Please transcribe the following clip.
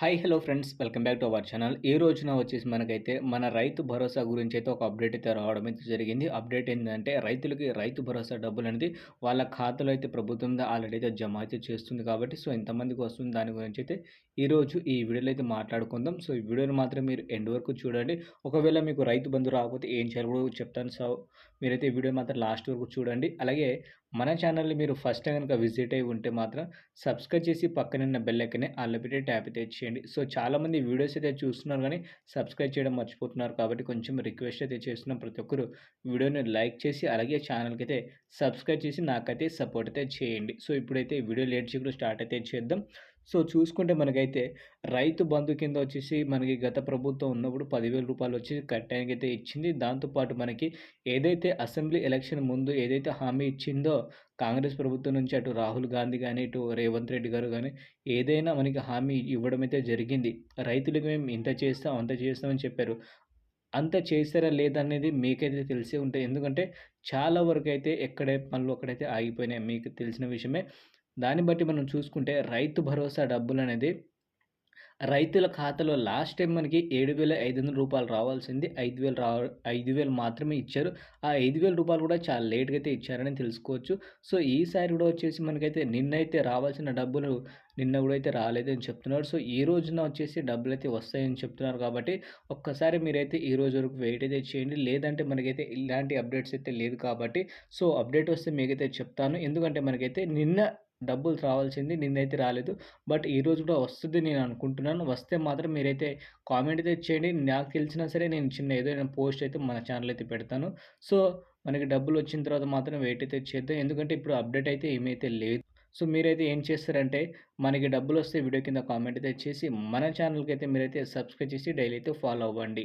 Hi hello friends welcome back to our channel ఈ రోజున వచ్చేసి మనకైతే మన రైతు భరోసా గురించి అయితే ఒక అప్డేట్ అయితే రావడం అయితే జరిగింది. అప్డేట్ ఏంటంటే రైతులకి రైతు భరోసా డబ్బులు అనేది వాళ్ళ ఖాతాలో అయితే ప్రభుత్వం ఆల్రెడీ అయితే జమ అయితే చేస్తుంది కాబట్టి సో ఎంతమందికి వస్తుంది. దాని గురించి అయితే ఈరోజు ఈ వీడియోలో అయితే మాట్లాడుకుందాం. సో ఈ వీడియోని మాత్రం మీరు ఎండ్ వరకు చూడండి. ఒకవేళ మీకు రైతు బంధు రాకపోతే ఏం చేయాలి కూడా చెప్తాను. సో మీరైతే ఈ వీడియో మాత్రం లాస్ట్ వరకు చూడండి. అలాగే మన ఛానల్ని మీరు ఫస్ట్ టైం కనుక విజిట్ అయి ఉంటే మాత్రం సబ్స్క్రైబ్ చేసి పక్కనున్న బెల్ ఆల్రెడీ ట్యాప్ అయితే చేయండి. సో చాలామంది వీడియోస్ అయితే చూస్తున్నారు కానీ సబ్స్క్రైబ్ చేయడం మర్చిపోతున్నారు కాబట్టి కొంచెం రిక్వెస్ట్ అయితే చేస్తున్నాం ప్రతి ఒక్కరు. వీడియోని లైక్ చేసి అలాగే ఛానల్కి అయితే సబ్స్క్రైబ్ చేసి నాకైతే సపోర్ట్ అయితే చేయండి. సో ఇప్పుడైతే వీడియో లేట్ చేయకుండా స్టార్ట్ అయితే చేద్దాం. సో చూసుకుంటే మనకైతే రైతు బంధు కింద వచ్చేసి మనకి గత ప్రభుత్వం ఉన్నప్పుడు పదివేల రూపాయలు వచ్చి కట్టడానికి అయితే ఇచ్చింది దాంతోపాటు మనకి ఏదైతే అసెంబ్లీ ఎలక్షన్ ముందు ఏదైతే హామీ ఇచ్చిందో కాంగ్రెస్ ప్రభుత్వం నుంచి అటు రాహుల్ గాంధీ కానీ ఇటు రేవంత్ రెడ్డి గారు కానీ ఏదైనా మనకి హామీ ఇవ్వడం అయితే జరిగింది. రైతులకు మేము ఇంత చేస్తాం అంత చేస్తామని చెప్పారు. అంత చేశారా లేదనేది మీకైతే తెలిసే ఉంటుంది ఎందుకంటే చాలా వరకు అయితే ఎక్కడే పనులు అక్కడైతే ఆగిపోయినాయి. మీకు తెలిసిన విషయమే. దాన్ని బట్టి మనం చూసుకుంటే రైతు భరోసా డబ్బులు అనేది రైతుల ఖాతాలో లాస్ట్ టైం మనకి ఏడు వేల ఐదు వందల రూపాయలు రావాల్సింది. ఐదు వేలు రా ఐదు వేలు మాత్రమే ఇచ్చారు. ఆ ఐదు వేల రూపాయలు కూడా చాలా లేట్గా అయితే ఇచ్చారని తెలుసుకోవచ్చు. సో ఈసారి కూడా వచ్చేసి మనకైతే నిన్నైతే రావాల్సిన డబ్బులు నిన్న కూడా అయితే రాలేదని చెప్తున్నారు. సో ఈ రోజున వచ్చేసి డబ్బులు అయితే వస్తాయని చెప్తున్నారు కాబట్టి ఒక్కసారి మీరైతే ఈ రోజు వరకు వెయిట్ అయితే చేయండి. లేదంటే మనకైతే ఇలాంటి అప్డేట్స్ అయితే లేదు కాబట్టి సో అప్డేట్ వస్తే మీకైతే చెప్తాను. ఎందుకంటే మనకైతే నిన్న డబ్బులు రావాల్సింది నిన్నైతే రాలేదు. బట్ ఈరోజు కూడా వస్తుంది నేను అనుకుంటున్నాను. వస్తే మాత్రం మీరైతే కామెంట్ అయితే చేయండి. నాకు తెలిసినా సరే నేను చిన్న ఏదైనా పోస్ట్ అయితే మన ఛానల్ అయితే పెడతాను. సో మనకి డబ్బులు వచ్చిన తర్వాత మాత్రం వెయిట్ అయితే చేద్దాం. ఎందుకంటే ఇప్పుడు అప్డేట్ అయితే ఏమైతే లేదు. సో మీరైతే ఏం చేస్తారంటే మనకి డబ్బులు వస్తే వీడియో కింద కామెంట్ అయితే చేసి మన ఛానల్కి అయితే మీరైతే సబ్స్క్రైబ్ చేసి డైలీ అయితే ఫాలో అవ్వండి.